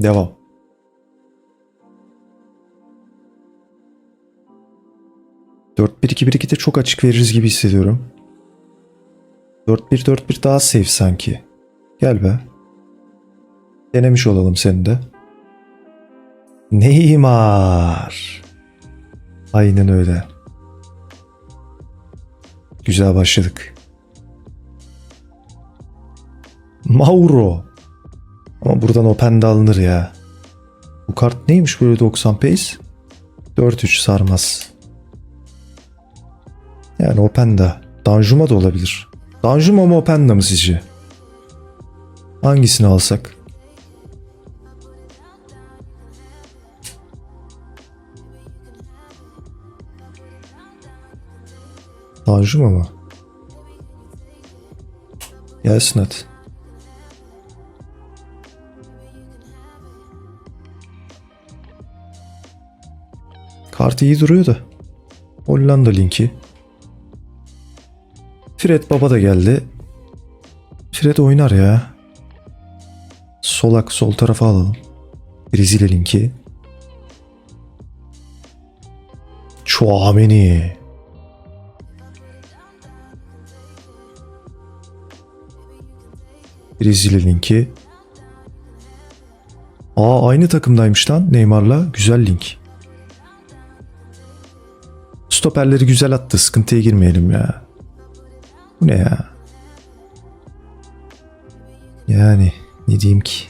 Devam. Dört bir iki bir iki de çok açık veririz gibi hissediyorum. 4-1-4-1 daha safe sanki. Gel be. Denemiş olalım seni de. Neymar. Aynen öyle. Güzel başladık. Mauro. Ama buradan open de alınır ya. Bu kart neymiş böyle 90 pace? 4-3 sarmaz. Yani Openda. Danjuma da olabilir. Danjuma mı Openda mı sizce? Hangisini alsak? Danjuma mı? Gelsin hadi. Kart iyi duruyor da. Hollanda linki. Fred Baba da geldi. Fred oynar ya. Solak sol tarafa alalım. Brezilya linki. Chouameni. Brezilya linki. Aa aynı takımdaymış lan Neymar'la. Güzel link. Stoperleri güzel attı. Sıkıntıya girmeyelim ya. Bu ne ya? Yani ne diyeyim ki?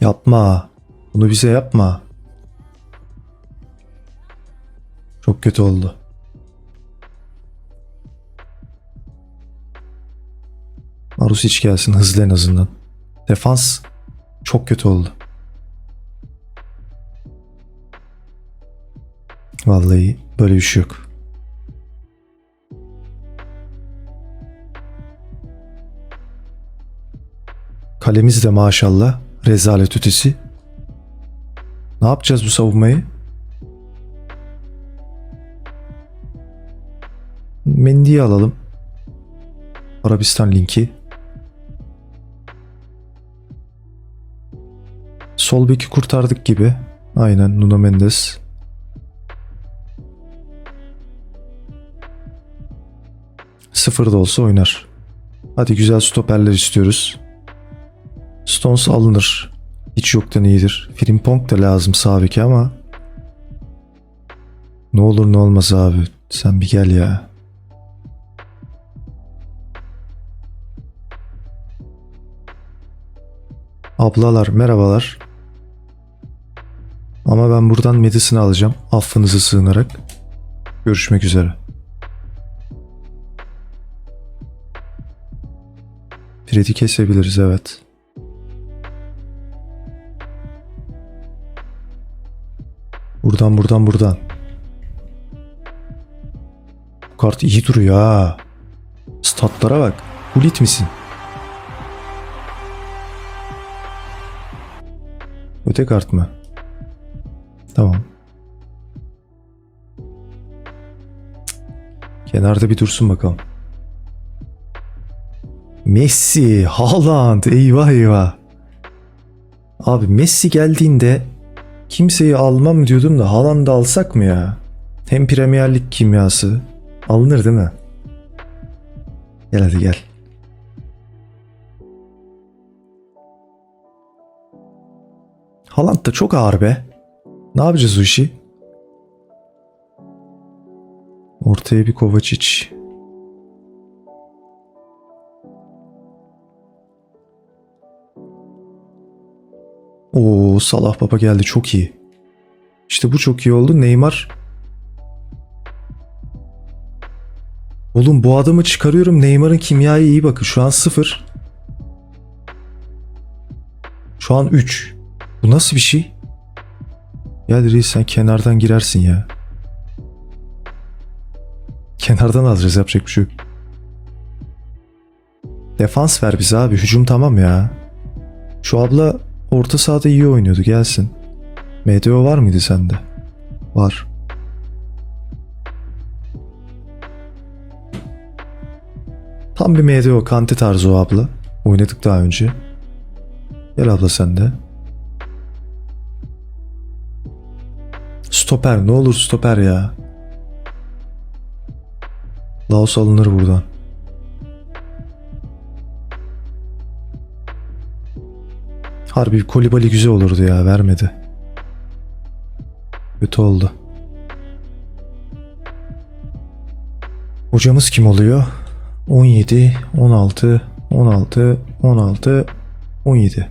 Yapma. Bunu bize yapma. Çok kötü oldu. Marusic gelsin hızlı en azından. Defans çok kötü oldu. Vallahi böyle bir şey yok. Kalemiz de maşallah rezalet ötesi. Ne yapacağız bu savunmayı? Mendy'yi alalım. Arabistan linki. Sol beki kurtardık gibi. Aynen Nuno Mendes. Sıfır da olsa oynar. Hadi güzel stoperler istiyoruz. Stones alınır. Hiç yoktan iyidir. Frimpong da lazım sağ beki ama ne olur ne olmaz abi. Sen bir gel ya. Ablalar merhabalar. Ama ben buradan Madison'ı alacağım. Affınızı sığınarak. Görüşmek üzere. Fred'i kesebiliriz evet. Buradan buradan buradan. Bu kart iyi duruyor ha. Statlara bak. Hulit misin? Öte kart mı? Tamam. Kenarda bir dursun bakalım. Messi, Haaland, eyvah eyvah. Abi Messi geldiğinde kimseyi almam diyordum da Haaland'ı alsak mı ya? Hem Premier Lig kimyası. Alınır değil mi? Gel hadi gel. Haaland da çok ağır be. Ne yapacağız o işi? Ortaya bir Kovacic. Oo Salah Baba geldi çok iyi. İşte bu çok iyi oldu. Neymar Oğlum bu adamı çıkarıyorum. Neymar'ın kimyayı iyi bakın. Şu an 0. Şu an 3. Bu nasıl bir şey? Gel reis sen kenardan girersin ya. Kenardan alacağız yapacak bir şey yok. Defans ver bize abi. Hücum tamam ya. Şu abla orta sahada iyi oynuyordu gelsin. MDO var mıydı sende? Var. Tam bir MDO Kante tarzı o abla. Oynadık daha önce. Gel abla sen de. Stoper ne olur stoper ya. Laos alınır buradan. Harbi kolibali güzel olurdu ya vermedi. Kötü oldu. Hocamız kim oluyor? 17, 16, 16, 16, 17.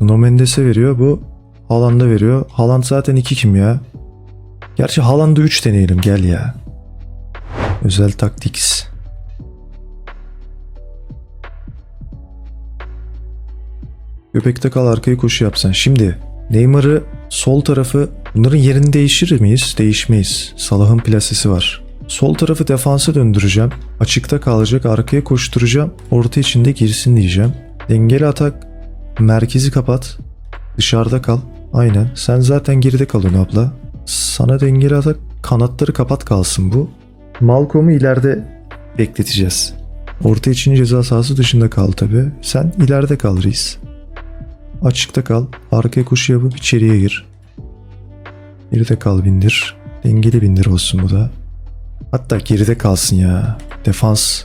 Nuno Mendes'e veriyor. Bu Haaland'a veriyor. Haaland zaten 2 kim ya? Gerçi Haaland'ı 3 deneyelim gel ya. Özel taktiks. Göbekte kal arkaya koşu yapsan. Şimdi Neymar'ı sol tarafı bunların yerini değiştirir miyiz? Değişmeyiz. Salah'ın plasesi var. Sol tarafı defansa döndüreceğim. Açıkta kalacak. Arkaya koşturacağım. Orta içinde girsin diyeceğim. Dengeli atak. Merkezi kapat. Dışarıda kal. Aynen. Sen zaten geride kalıyorsun abla. Sana dengeli atak. Kanatları kapat kalsın bu. Malcolm'u ileride bekleteceğiz. Orta için ceza sahası dışında kal tabi. Sen ileride kal reis. Açıkta kal. Arkaya koşu yapıp içeriye gir. Geride kal bindir. Dengeli bindir olsun bu da. Hatta geride kalsın ya. Defans.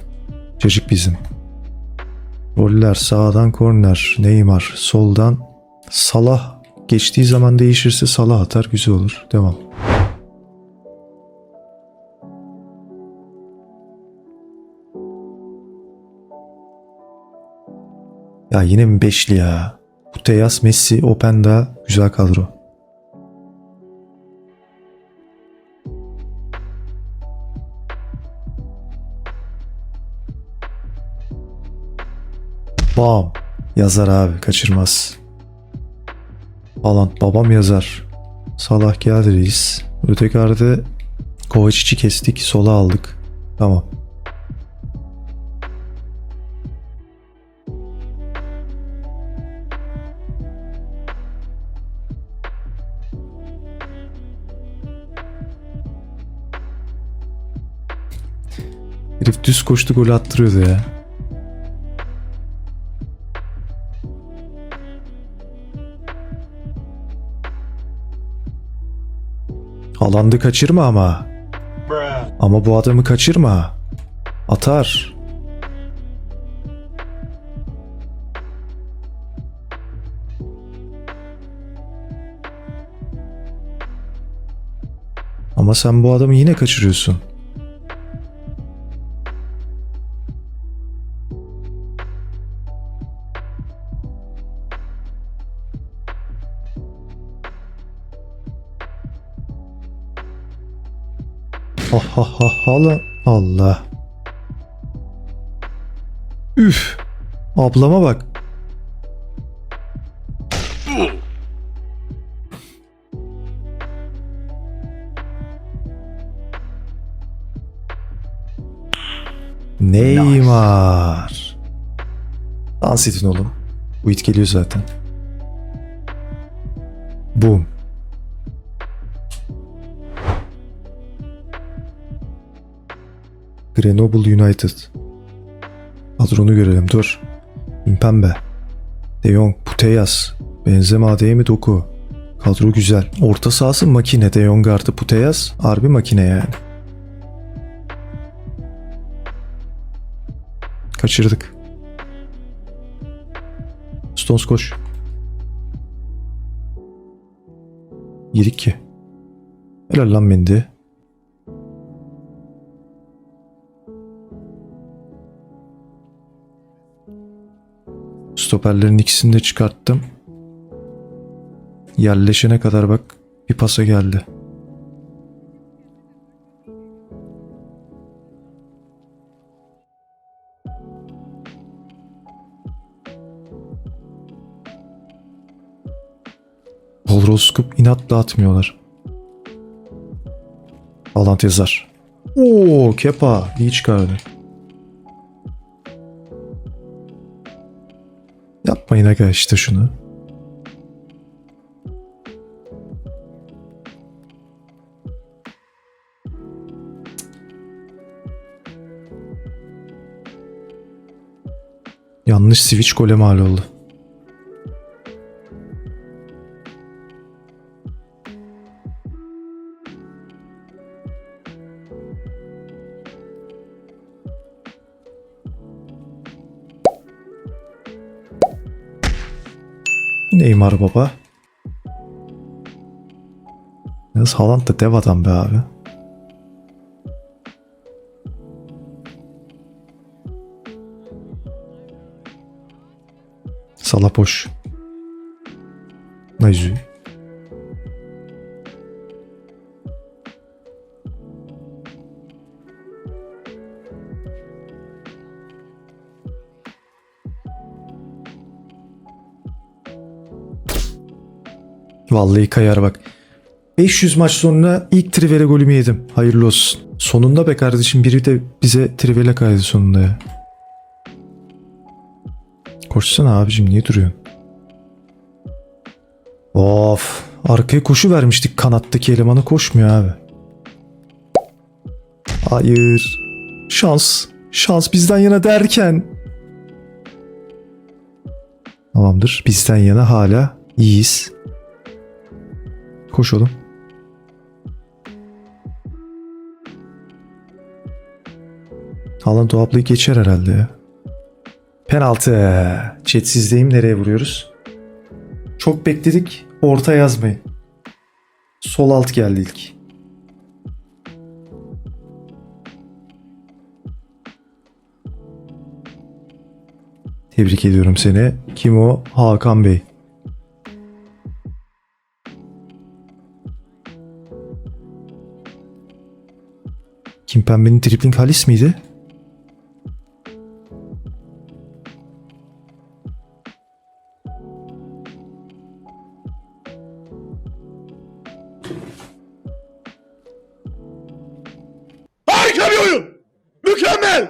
Cacık bizim. Goller sağdan korner. Neymar soldan. Salah geçtiği zaman değişirse Salah atar güzel olur. Devam. Ya yine mi beşli ya? Putellas, Messi, Openda güzel kadro. Bam. Yazar abi kaçırmaz. Haaland babam yazar. Salah geldi reis. Ötekarda Kovacic'i kestik sola aldık. Tamam. Herif düz koştu gol attırıyordu ya. Alandı kaçırma ama. Ama bu adamı kaçırma. Atar. Ama sen bu adamı yine kaçırıyorsun. Ha ha ha hala Allah. Üf. Ablama bak. Neymar. Dans edin oğlum. Bu it geliyor zaten. Boom. Grenoble United. Kadronu görelim dur. Impembe. De Jong, Putellas. Benzema Adeyemi Doku. Kadro güzel. Orta sahası makine. De Jong artı Putellas. Harbi makine yani. Kaçırdık. Stones koş. Yedik ki. Helal lan Mendy. Stoperlerin ikisini de çıkarttım. Yerleşene kadar bak bir pasa geldi. Horoskop inatla atmıyorlar. Alant yazar. Oo Kepa iyi çıkardı. unutmayın arkadaşlar şunu. Yanlış switch gole mal oldu. Neymar baba. Yalnız Haaland da dev adam be abi. Sala boş. Najü. Vallahi kayar bak. 500 maç sonra ilk Trivela golümü yedim. Hayırlı olsun. Sonunda be kardeşim biri de bize Trivela kaydı sonunda ya. Koşsana abicim niye duruyorsun? Of. Arkaya koşu vermiştik kanattaki elemana koşmuyor abi. Hayır. Şans. Şans bizden yana derken. Tamamdır. Bizden yana hala iyiyiz. Koş oğlum. Haaland o geçer herhalde ya. Penaltı. Çetsizdeyim. Nereye vuruyoruz? Çok bekledik. Orta yazmayın. Sol alt geldi ilk. Tebrik ediyorum seni. Kim o? Hakan Bey. Kim Pembe'nin tripling Halis miydi? Harika bir oyun. Mükemmel.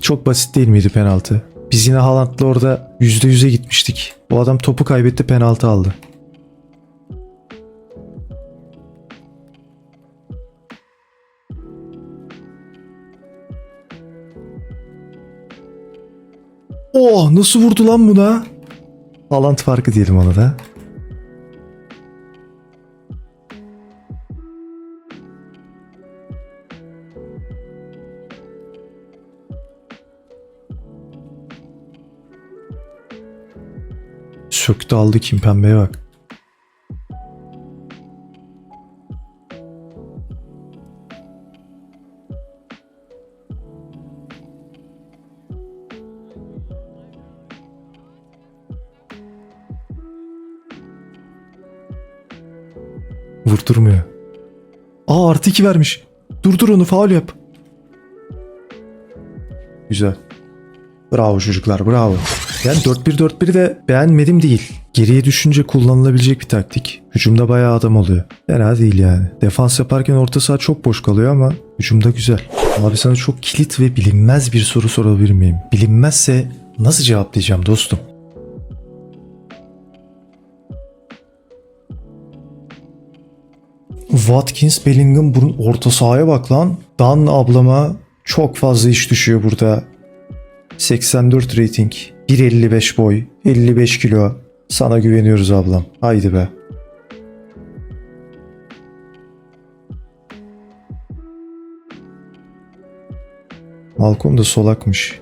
Çok basit değil miydi penaltı? Biz yine Haaland'la orada %100'e gitmiştik. O adam topu kaybetti penaltı aldı. Oh nasıl vurdu lan buna? Haaland farkı diyelim ona da. Söktü aldı Kim Pembe'ye bak. 2 vermiş. Durdur onu faul yap. Güzel. Bravo çocuklar bravo. Yani 4-1-4-1 de beğenmedim değil. Geriye düşünce kullanılabilecek bir taktik. Hücumda bayağı adam oluyor. Fena değil yani. Defans yaparken orta saha çok boş kalıyor ama hücumda güzel. Abi sana çok kilit ve bilinmez bir soru sorabilir miyim? Bilinmezse nasıl cevaplayacağım dostum? Watkins, Bellingham bunun orta sahaya bak lan. Dan ablama çok fazla iş düşüyor burada. 84 rating. 1.55 boy. 55 kilo. Sana güveniyoruz ablam. Haydi be. Malcolm da solakmış.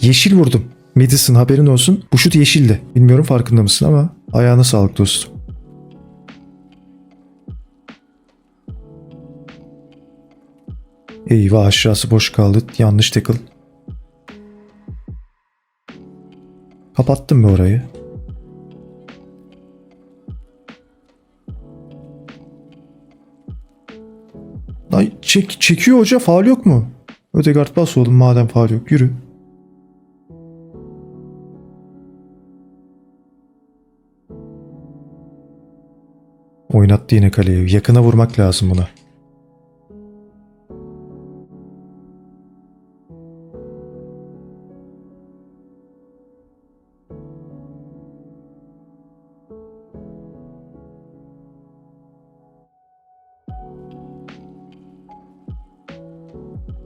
Yeşil vurdum. Madison haberin olsun. Bu şut yeşildi. Bilmiyorum farkında mısın ama ayağına sağlık dostum. Eyvah aşağısı boş kaldı. Yanlış tackle. Kapattım mı orayı? Ay çek, çekiyor hoca faul yok mu? Ödegard bas oğlum madem faul yok yürü. Oynattı yine kaleyi. Yakına vurmak lazım buna.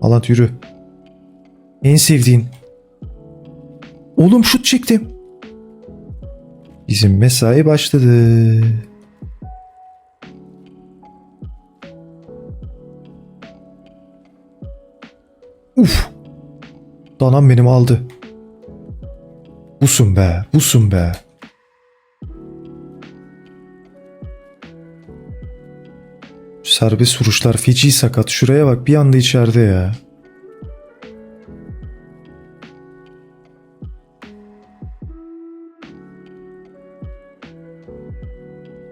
Alat yürü. En sevdiğin. Oğlum şut çektim. Bizim mesai başladı. Danam benim aldı. Busun be, busun be. Serbest vuruşlar feci sakat. Şuraya bak bir anda içeride ya.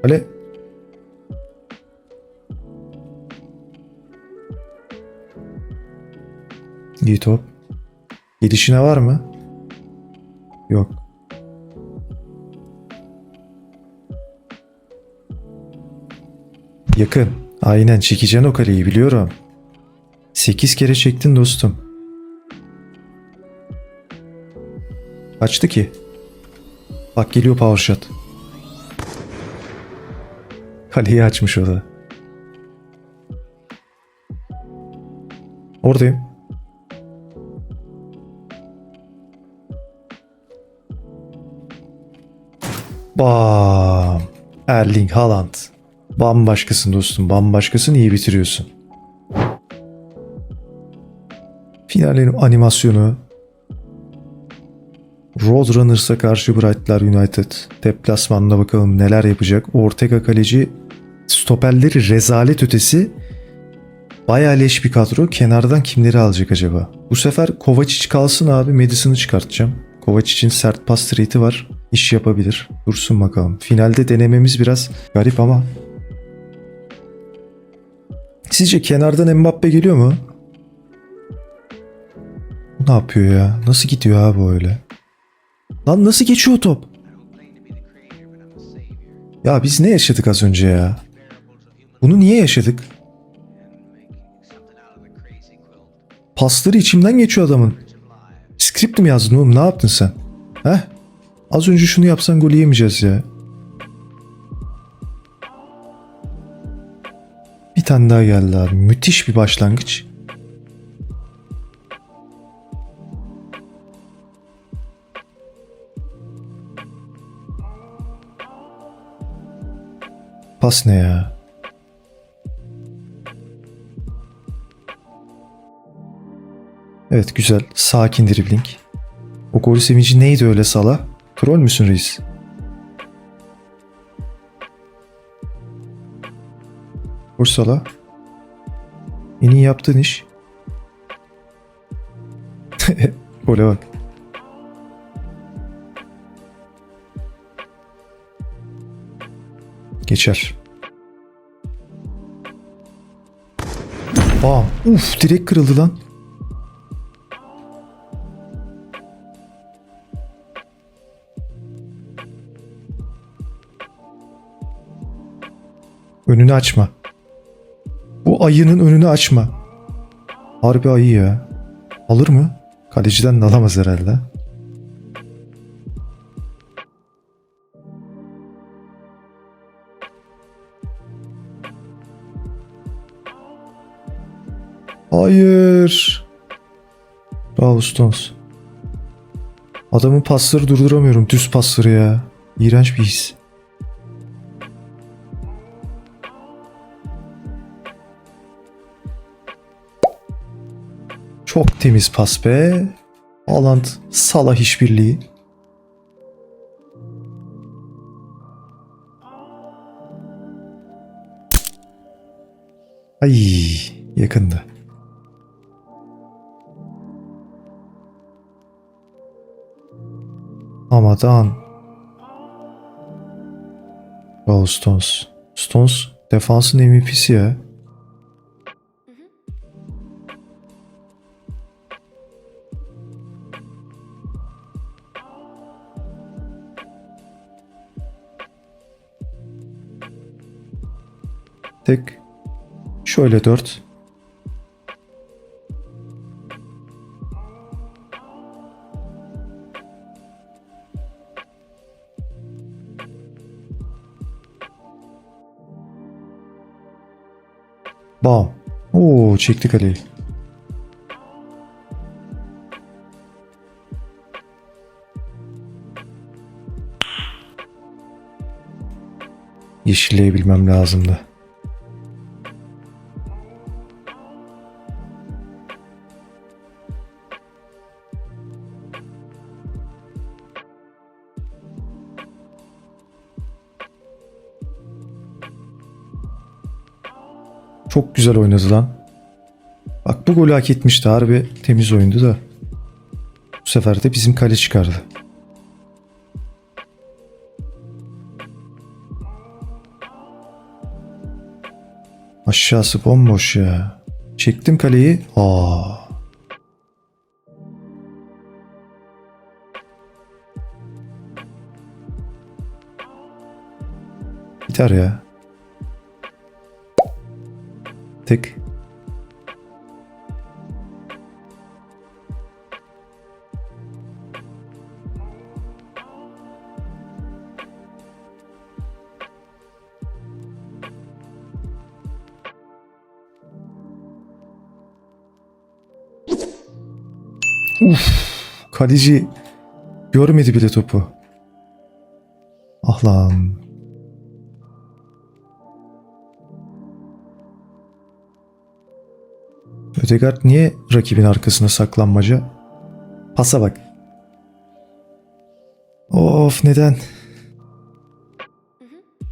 Kale. İyi top. Gidişine var mı? Yok. Yakın. Aynen çekeceksin o kaleyi biliyorum. 8 kere çektin dostum. Kaçtı ki? Bak geliyor power shot. Kaleyi açmış o da. Oradayım. Bam. Erling Haaland. Bambaşkasın dostum. Bambaşkasın iyi bitiriyorsun. Finalin animasyonu Roadrunners'a karşı Brightlar United. Deplasmanda bakalım neler yapacak. Ortega kaleci stoperleri rezalet ötesi. Bayağı leş bir kadro. Kenardan kimleri alacak acaba? Bu sefer Kovacic kalsın abi. Madison'ı çıkartacağım. Kovacic'in sert pas rate'i var. İş yapabilir. Dursun bakalım. Finalde denememiz biraz garip ama. Sizce kenardan Mbappe geliyor mu? Bu ne yapıyor ya? Nasıl gidiyor abi öyle? Lan nasıl geçiyor top? Ya biz ne yaşadık az önce ya? Bunu niye yaşadık? Pasları içimden geçiyor adamın. Script mi yazdın oğlum? Ne yaptın sen? Heh? Az önce şunu yapsan golü yemeyeceğiz ya. Bir tane daha geldi abi. Müthiş bir başlangıç. Pas ne ya? Evet güzel. Sakin dribbling. O gol sevinci neydi öyle Sala? Troll müsün reis? Vur Sala. En iyi yaptığın iş. Gole bak. Geçer. Bam. Uf direkt kırıldı lan. Önünü açma. Bu ayının önünü açma. Harbi ayı ya. Alır mı? Kaleciden de alamaz herhalde. Hayır. Bravo Stones. Adamın pasları durduramıyorum. Düz pasları ya. İğrenç bir his. Çok temiz pas be. Haaland Salah işbirliği. Ay yakındı. Amadan. Bravo Stones. Stones defansın MVP'si ya. gittik. Şöyle 4. Bam. Oo çekti kaleyi. Yeşilleyebilmem lazımdı. Çok güzel oynadı lan. Bak bu golü hak etmişti. Harbi temiz oyundu da. Bu sefer de bizim kale çıkardı. Aşağısı bomboş ya. Çektim kaleyi. Aa. Gider ya. Tık. Kaleci görmedi bile topu. Ah lan. Ödegaard niye rakibin arkasına saklanmaca? Pasa bak. Of neden?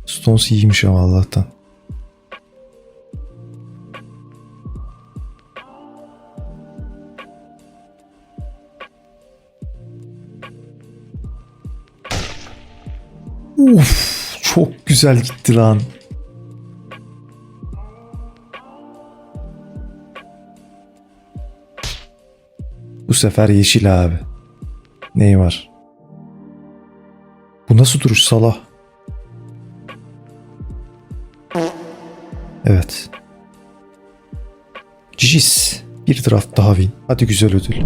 Stones iyiymiş ama Allah'tan. Uf, çok güzel gitti lan. Sefer yeşil abi. Neyi var? Bu nasıl duruş Salah? Evet. Cis. Bir draft daha win. Hadi güzel ödül.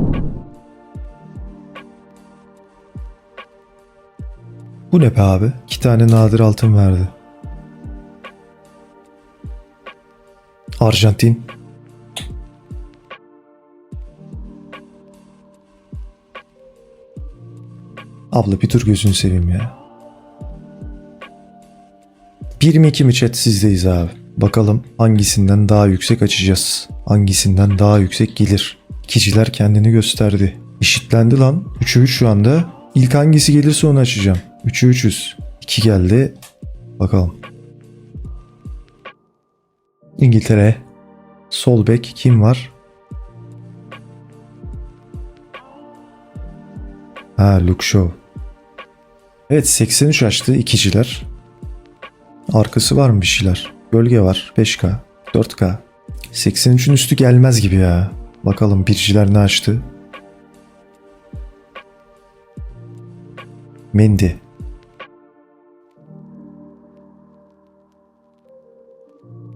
Bu ne be abi? İki tane nadir altın verdi. Arjantin. Abla bir dur gözünü seveyim ya. Bir mi iki mi chat sizdeyiz abi. Bakalım hangisinden daha yüksek açacağız. Hangisinden daha yüksek gelir. İkiciler kendini gösterdi. Eşitlendi lan. 3'e 3 şu anda. İlk hangisi gelirse onu açacağım. 3'e 300. 2 geldi. Bakalım. İngiltere. Sol bek kim var? Ha Luke Shaw. Evet 83 açtı ikiciler. Arkası var mı bir şeyler? Gölge var 5K 4K 83'ün üstü gelmez gibi ya. Bakalım birciler ne açtı? Mendy.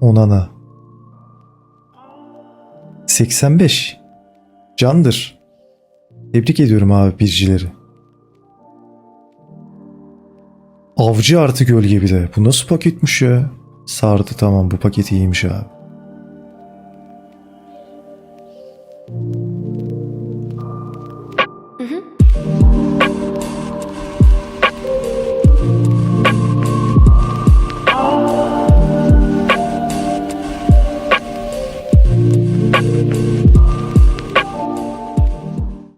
Onana. 85. Candır. Tebrik ediyorum abi bircileri. Avcı artı gölge bir de. Bu nasıl paketmiş ya? Sardı tamam bu paket iyiymiş abi.